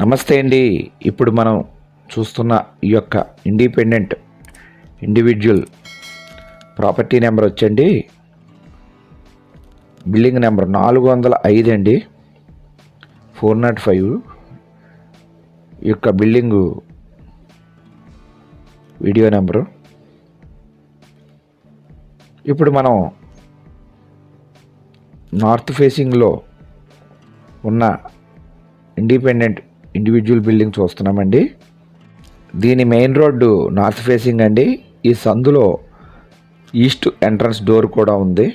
నమస్తే అండి. ఇప్పుడు మనం చూస్తున్న ఈ యొక్క ఇండిపెండెంట్ ఇండివిజువల్ ప్రాపర్టీ నెంబర్ వచ్చండి. బిల్డింగ్ నెంబర్ నాలుగు వందల ఐదు అండి. ఫోర్ నాట్ ఫైవ్ ఈ యొక్క బిల్డింగు వీడియో నెంబరు. ఇప్పుడు మనం నార్త్ ఫేసింగ్లో ఉన్న ఇండిపెండెంట్ ఇండివిజువల్ బిల్డింగ్ చూస్తున్నామండి దీని మెయిన్ రోడ్డు నార్త్ ఫేసింగ్ అండి. ఈ సందులో ఈస్ట్ ఎంట్రన్స్ డోర్ కూడా ఉంది.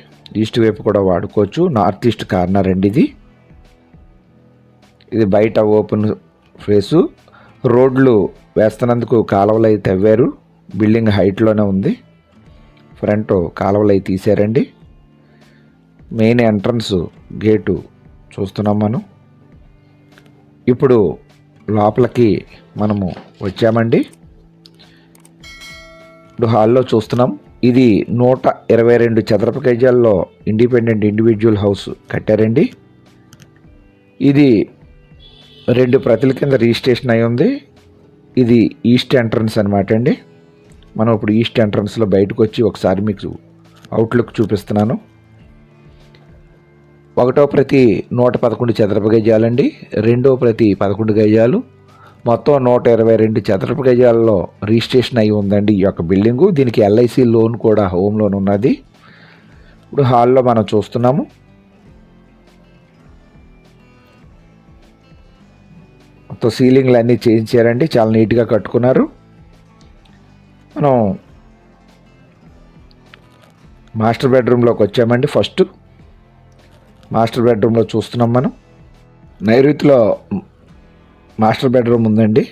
ఈస్ట్ వైపు కూడా వాడుకోవచ్చు. నార్త్ ఈస్ట్ కార్నర్ అండి ఇది. ఇది బయట ఓపెన్ ఫేసు రోడ్లు వేస్తున్నందుకు కాలువలు అయితే తవ్వారు. బిల్డింగ్ హైట్లోనే ఉంది. ఫ్రంట్ కాలువలు అవి తీసారండి మెయిన్ ఎంట్రన్స్ గేటు చూస్తున్నాం మనం. ఇప్పుడు లోపలికి మనము వచ్చామండి. ఇప్పుడు హాల్లో చూస్తున్నాం. ఇది నూట ఇరవై రెండు చదరపు గజాల్లో ఇండిపెండెంట్ ఇండివిజువల్ హౌస్ కట్టారండి. ఇది రెండు ప్రతుల కింద రిజిస్ట్రేషన్ అయి ఉంది. ఇది ఈస్ట్ ఎంట్రన్స్ అనమాట అండి. మనం ఇప్పుడు ఈస్ట్ ఎంట్రన్స్లో బయటకు వచ్చి ఒకసారి మీకు అవుట్లుక్ చూపిస్తున్నాను. ఒకటో ప్రతి నూట పదకొండు చదరపు గజాలండి. రెండో ప్రతి పదకొండు గజాలు. మొత్తం నూట ఇరవై రెండు చదరపు గజాల్లో రిజిస్ట్రేషన్ అయి ఉందండి ఈ యొక్క బిల్డింగు. దీనికి ఎల్ఐసి లోన్ కూడా హోమ్ లోన్ ఉన్నది. ఇప్పుడు హాల్లో మనం చూస్తున్నాము. మొత్తం సీలింగ్లు అన్నీ చేయించారండి చాలా నీట్గా కట్టుకున్నారు. మనం మాస్టర్ బెడ్రూమ్లోకి వచ్చామండి ఫస్ట్. మాస్టర్ బెడ్రూమ్లో చూస్తున్నాం మనం. నైరుతిలో మాస్టర్ బెడ్రూమ్ ఉందండి.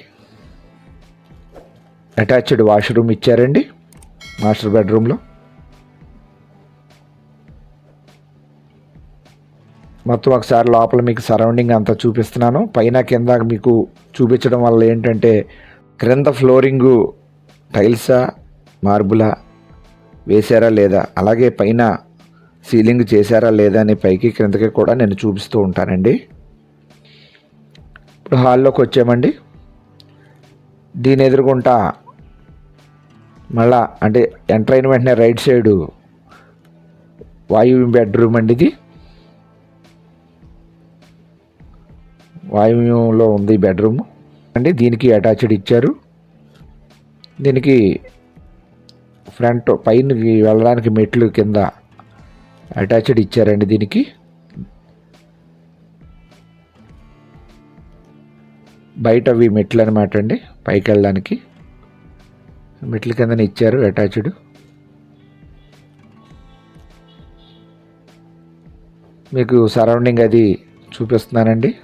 అటాచ్డ్ వాష్రూమ్ ఇచ్చారండి మాస్టర్ బెడ్రూమ్లో. మొత్తం ఒకసారి లోపల మీకు సరౌండింగ్ అంతా చూపిస్తున్నాను. పైన కింద మీకు చూపించడం వల్ల ఏంటంటే క్రింద ఫ్లోరింగు టైల్సా మార్బులా వేశారా లేదా? అలాగే పైన సీలింగ్ చేశారా లేదా అని పైకి క్రిందకి కూడా నేను చూపిస్తూ ఉంటానండి. ఇప్పుడు హాల్లోకి వచ్చామండి. దీని ఎదురుగుంటా మళ్ళా అంటే ఎంటర్ అయిన వెంటనే రైట్ సైడు వాయువ్యం బెడ్రూమ్ అండి ఇది. వాయువ్యంలో ఉంది బెడ్రూమ్. అండి దీనికి అటాచ్డ్ ఇచ్చారు. దీనికి ఫ్రంట్ పైన వెళ్ళడానికి మెట్లు కింద అటాచ్డ్ ఇచ్చారండి దీనికి. బయట అవి మెట్లు అనమాట అండి పైకి వెళ్ళడానికి మెట్ల కింద ఇచ్చారు అటాచ్డ్. మీకు సరౌండింగ్ అది చూపిస్తున్నానండి.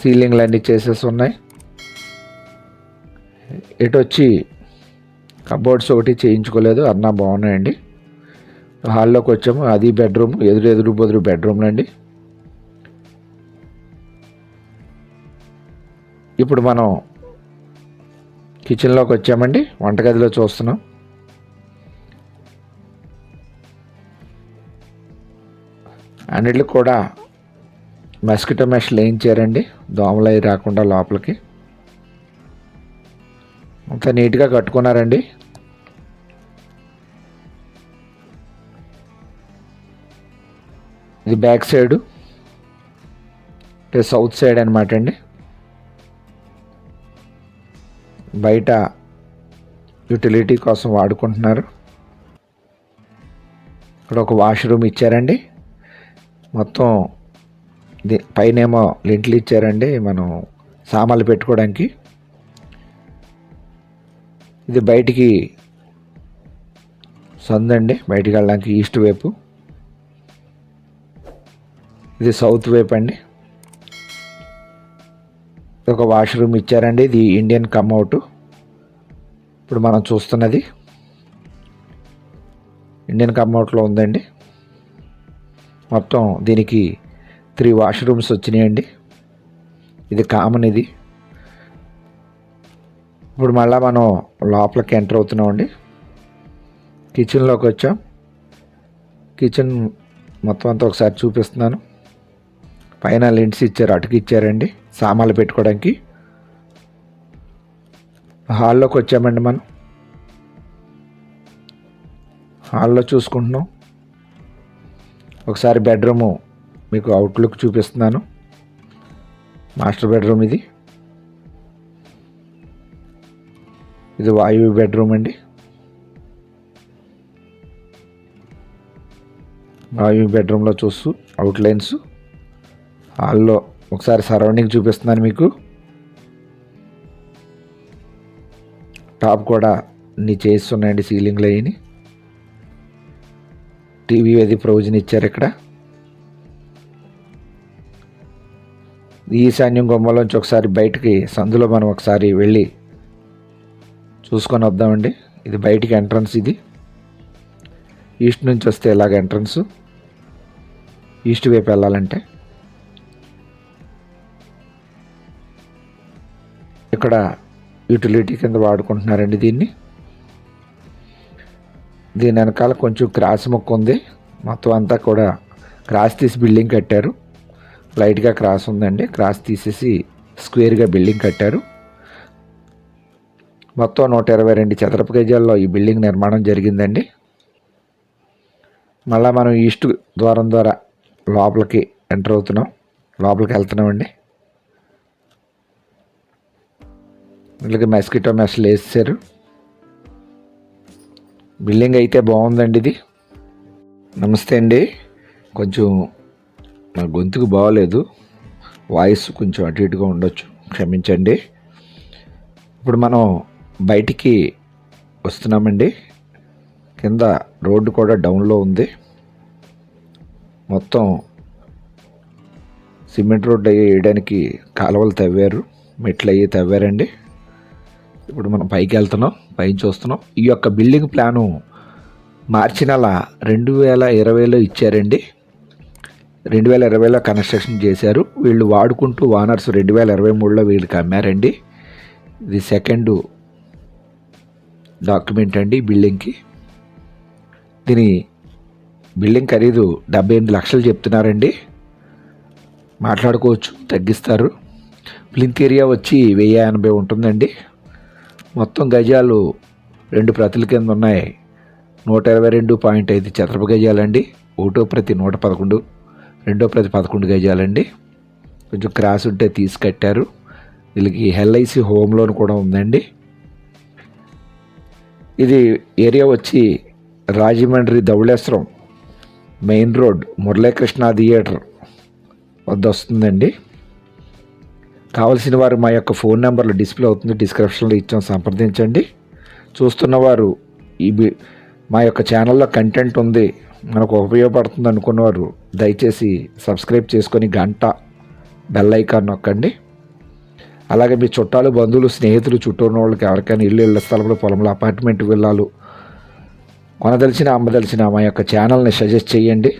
సీలింగ్లు అన్నీ చేసేసి ఉన్నాయి. ఇటు వచ్చి కబోర్డ్స్ ఒకటి చేయించుకోలేదు. అన్నా బాగున్నాయండి. హాల్లోకి వచ్చాము. అది బెడ్రూమ్ ఎదురు ఎదురు బెదురు బెడ్రూమ్లు అండి. ఇప్పుడు మనం కిచెన్లోకి వచ్చామండి. వంటగదిలో చూస్తున్నాం. అన్నిటికి కూడా మస్కిటో మెష్ లేయించారండి. దోమలు అవి రాకుండా లోపలికి. అంత నీట్గా కట్టుకున్నారండి. ఇది బ్యాక్ సైడు. అంటే సౌత్ సైడ్ అనమాట అండి. బయట యూటిలిటీ కోసం వాడుకుంటున్నారు. ఇక్కడ ఒక వాష్రూమ్ ఇచ్చారండి. మొత్తం ది పైనేమో లింట్లు ఇచ్చారండి మనం సామాన్లు పెట్టుకోవడానికి. ఇది బయటికి సందండి. బయటికి వెళ్ళడానికి ఈస్ట్ వైపు. ఇది సౌత్ వైపు అండి. ఒక వాష్రూమ్ ఇచ్చారండి. ఇది ఇండియన్ కమ్అవుట్ ఇప్పుడు మనం చూస్తున్నది ఇండియన్ కమ్అవుట్లో ఉందండి. మొత్తం దీనికి త్రీ వాష్రూమ్స్ వచ్చినాయండి. ఇది కామన్ ఇది. ఇప్పుడు మళ్ళీ మనం లోపలికి ఎంటర్ అవుతున్నామండి. కిచెన్లోకి వచ్చాం. కిచెన్ మొత్తం అంతా ఒకసారి చూపిస్తున్నాను. పైన లెన్స్ ఇచ్చారు అటుకు ఇచ్చారండి సామాన్లు పెట్టుకోవడానికి. హాల్లోకి వచ్చామండి మనం. హాల్లో చూసుకుంటున్నాం. ఒకసారి బెడ్రూము మీకు అవుట్లుక్ చూపిస్తున్నాను. మాస్టర్ బెడ్రూమ్ ఇది. ఇది వాయువు బెడ్రూమ్ అండి. వాయువు బెడ్రూమ్లో చూస్తూ అవుట్లైన్స్ హాల్లో ఒకసారి సరౌండింగ్ చూపిస్తున్నాను మీకు. టాప్ కూడా నీ చేస్తున్నాయండి సీలింగ్లు అయ్యి టీవీ అది ప్రొవిజన్ ఇచ్చారు ఇక్కడ. ఈశాన్యం గుమ్మలోంచి ఒకసారి బయటికి సందులో మనం ఒకసారి వెళ్ళి చూసుకొని వద్దామండి. ఇది బయటికి ఎంట్రన్స్ ఇది. ఈస్ట్ నుంచి వస్తే ఇలాగ ఎంట్రన్స్? ఈస్ట్ వైపు వెళ్ళాలంటే. ఇక్కడ యూటిలిటీ కింద వాడుకుంటున్నారండి దీన్ని. దీని వెనకాల కొంచెం క్రాస్ మొక్క ఉంది. మొత్తం అంతా కూడా క్రాస్ తీసి బిల్డింగ్ కట్టారు. లైట్గా క్రాస్ ఉందండి. క్రాస్ తీసేసి స్క్వేర్గా బిల్డింగ్ కట్టారు. మొత్తం నూట ఇరవై రెండు చదరపు గజాల్లో ఈ బిల్డింగ్ నిర్మాణం జరిగిందండి. మళ్ళీ మనం ఈస్ట్ ద్వారం ద్వారా లోపలికి ఎంటర్ అవుతున్నాం. లోపలికి వెళ్తున్నామండి. వీళ్ళకి మెస్కిటో మెస్లు వేసారు బిల్డింగ్ అయితే బాగుందండి ఇది. నమస్తే అండి. కొంచెం నా గొంతుకు బాగలేదు వాయిస్ కొంచెం అటు ఇటుగా ఉండొచ్చు. క్షమించండి. ఇప్పుడు మనం బయటికి వస్తున్నామండి. కింద రోడ్డు కూడా డౌన్లో ఉంది. మొత్తం సిమెంట్ రోడ్డు అయ్యి వేయడానికి కాలువలు తవ్వారు. మెట్లు అయ్యి తవ్వారండి. ఇప్పుడు మనం పైకి వెళ్తున్నాం పైన చూస్తున్నాం. ఈ యొక్క బిల్డింగ్ ప్లాను మార్చి నెల రెండు వేల ఇరవైలో ఇచ్చారండి. రెండు వేల ఇరవైలో కన్స్ట్రక్షన్ చేశారు. వీళ్ళు వాడుకుంటూ వానర్స్ రెండు వేల ఇరవై మూడులో వీళ్ళకి అమ్మారండి ఇది సెకండ్ డాక్యుమెంట్ అండి బిల్డింగ్కి. దీని బిల్డింగ్ ఖరీదు డెబ్బై ఎనిమిది లక్షలు చెప్తున్నారండి. మాట్లాడుకోవచ్చు తగ్గిస్తారు. ప్లింత్ ఏరియా వచ్చి వెయ్యి ఎనభై ఉంటుందండి. మొత్తం గజాలు రెండు ప్రతుల కింద ఉన్నాయి. నూట ఇరవై రెండు పాయింట్ ఐదు చదరపు గజాలండి. ఒకటో ప్రతి నూట పదకొండు రెండో ప్రతి పదకొండు గజాలండి. కొంచెం క్రాస్ ఉంటే తీసి కట్టారు. వీళ్ళకి ఎల్ఐసి హోమ్ లోన్ కూడా ఉందండి. ఇది ఏరియా వచ్చి Rajahmundry Dhavaleswaram main road Muralikrishna theatre వద్ద వస్తుందండి. కావలసిన వారు మా యొక్క ఫోన్ నెంబర్లో డిస్ప్లే అవుతుంది డిస్క్రిప్షన్లో ఇచ్చాం సంప్రదించండి. చూస్తున్నవారు ఈ బి- మా యొక్క ఛానల్లో కంటెంట్ ఉంది మనకు ఉపయోగపడుతుంది అనుకున్నవారు దయచేసి సబ్స్క్రైబ్ చేసుకొని గంట బెల్ ఐకాన్ నొక్కండి. అలాగే మీ చుట్టాలు బంధువులు స్నేహితులు చుట్టూ ఉన్న వాళ్ళకి ఎవరికైనా ఇల్లు ఇళ్ళ స్థలంలో పొలంలో అపార్ట్మెంట్ వెళ్ళాలి కొనదలిచిన అమ్మదలిచిన మా యొక్క ఛానల్ని సజెస్ట్ చేయండి.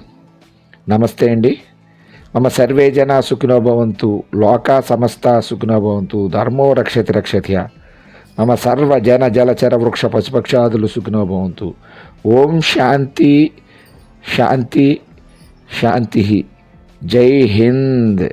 నమస్తే అండి. మమ సర్వే జన సుఖినోభవంతు లోకా సమస్త సుఖినోభవంతు ధర్మో రక్షతి రక్షత్య మమ సర్వ జన జలచర వృక్ష పశుపక్షాదులు సుఖినోభవంతు ఓం శాంతి శాంతి శాంతి జై హింద్.